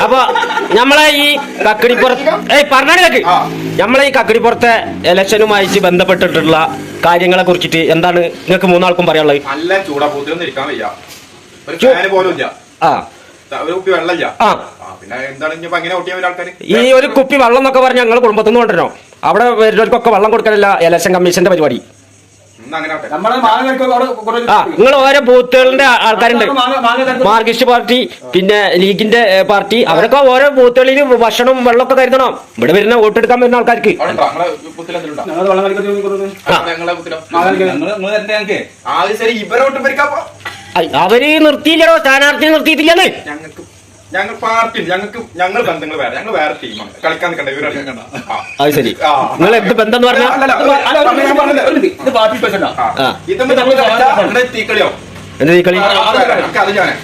അപ്പൊ നമ്മളെ ഈ കക്കടിപ്പുറത്ത് ഏയ് പറഞ്ഞാണ് കേക്ക്. നമ്മളെ ഈ കക്കടിപ്പുറത്തെ ഇലക്ഷനുമായി ബന്ധപ്പെട്ടിട്ടുള്ള കാര്യങ്ങളെ കുറിച്ചിട്ട് എന്താണ് നിങ്ങൾക്ക് മൂന്നാൾക്കും പറയാനുള്ളത്? നല്ല ചൂടാ പൂത്തിലൊന്നും ഇരിക്കാൻ വയ്യ. ഒരു ചൂ- ഫാന് പോലും ഇല്ല. ആ. ഒരു കുപ്പി വെള്ളമില്ല ആ. പിന്നെ എന്താണ് ഇനിയിപ്പോ അങ്ങനെ ഓട്ടിയ ആൾക്കാര്? ഈ ഒരു കുപ്പി വെള്ളം എന്നൊക്കെ പറഞ്ഞ ഞങ്ങൾ കുടുംബത്തിൽ നിന്ന് കൊണ്ടുവരണോ? അവിടെ വരുന്നവർക്കൊക്കെ വെള്ളം കൊടുക്കാനല്ല ഇലക്ഷൻ കമ്മീഷന്റെ പരിപാടി. നിങ്ങൾ ഓരോ ബൂത്തുകളുടെ ആൾക്കാരുണ്ട് മാർഗിസ്റ്റ് മാർക്സിസ്റ്റ് പാർട്ടി പിന്നെ ലീഗിന്റെ പാർട്ടി അവരൊക്കെ ഓരോ ബൂത്തുകളിൽ ഭക്ഷണവും വെള്ളമൊക്കെ കരുതണം ഇവിടെ വരുന്ന വോട്ടെടുക്കാൻ വരുന്ന ആൾക്കാർക്ക് അവർ നിർത്തിയില്ലടോ സ്ഥാനാർത്ഥി നിർത്തിയിട്ടില്ലെന്ന് ഞങ്ങൾക്ക് ഞങ്ങൾ പാർട്ടി ഞങ്ങൾക്ക് ഞങ്ങൾ ബന്ധങ്ങൾ വേറെ ഞങ്ങൾ വേറെ ടീമാണ് കളിക്കാൻ നിൽക്കണ്ട ഇവരെ ആ. അത് ശരി നിങ്ങൾ എന്ത് ബന്ധം എന്ന് പറഞ്ഞാൽ ഞാൻ കളിച്ചാ ഇവിടെ തീക്കളിയോ എന്ത് ഈ അത് ഞാനേ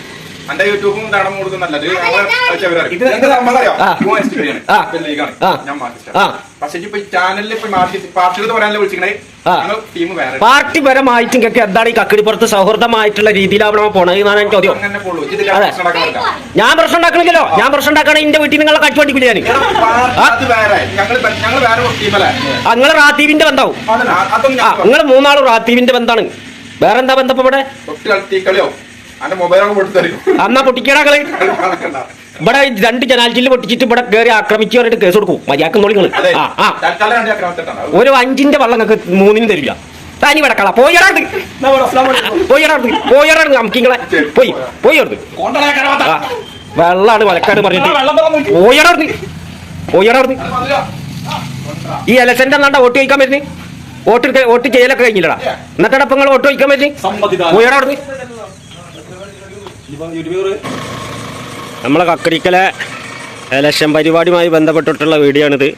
എന്റെ യൂട്യൂബും നടന്നു കൊടുക്കുന്നല്ല ഇത് ഞങ്ങളെ കളിച്ച ഇവരറിയും. ഇത് ഞങ്ങൾക്ക് നമ്മൾക്കറിയാം. ആ. ഇവൻ STP ആണ്. ആ. ഇവൻ ലീഗാണ്. ആ. ഞാൻ ആ. പക്ഷേ ഇപ്പൊ ഈ ചാനലിൽ ഇപ്പൊ മാർക്സിസ്റ്റ് പാർട്ടികൾ പറയാനല്ലേ വിളിച്ചിരിക്കണേ ആ. ഞങ്ങൾ ടീം വേറെ പാർട്ടി പരമായിട്ടും ഒക്കെ എന്താണ് ഈ കക്കിടിപ്പുറത്ത് സൗഹൃദമായിട്ടുള്ള രീതിയിലാവണോ പോണത് എന്നാണ് എനിക്ക് ചോദ്യം. അതെ. ഞാൻ പ്രശ്നം ഉണ്ടാക്കണില്ലല്ലോ. ഞാൻ പ്രശ്നം ഉണ്ടാക്കണ എന്റെ വീട്ടിൽ നിങ്ങളെ കച്ചു പഠിക്കില്ല ഞാൻ നിങ്ങൾ റാത്തീവിന്റെ ബന്ധാവും. നിങ്ങൾ മൂന്നാളും റാത്തീവിന്റെ ബന്ധാണ്. വേറെന്താ ബന്ധം പൊട്ടിക്കടാക്കളെ അന്നാ പൊട്ടിക്കണകൾ ഇവിടെ രണ്ട് ജനാലിറ്റിയിൽ പൊട്ടിച്ചിട്ട് ഇവിടെ കയറി ആക്രമിച്ചു പറഞ്ഞിട്ട് കേസ് കൊടുക്കും. മര്യാദയ്ക്ക് നിങ്ങൾ ആ ആ. ഒരു അഞ്ചിന്റെ വള്ളം നിങ്ങൾക്ക് മൂന്നിനും തരില്ല. തനി വിടക്കള പോയിടാണ്ട്. പോയിടാണ്ട് പോയിടാണ്ട് നമുക്കിങ്ങളെ പോയി പോയി വെള്ളാണ് വലക്കാട് പറഞ്ഞിട്ട്. പോയിടാണ്ട് പോയിടാണ്ട് ഈ ഇലക്ഷന്റെ അന്നാണ്ട വോട്ട് ചോദിക്കാൻ വരുന്നത് വോട്ട് വോട്ട് ചെയ്യലൊക്കെ കഴിഞ്ഞില്ലടാ. എന്നിട്ടാ നിങ്ങൾ വോട്ട് ചോദിക്കാൻ വരുന്നത് സമ്മതിദാനം. നമ്മളെ കക്കരിക്കലെ ഇലക്ഷൻ പരിപാടിയുമായി ബന്ധപ്പെട്ടിട്ടുള്ള വീഡിയോ ആണിത്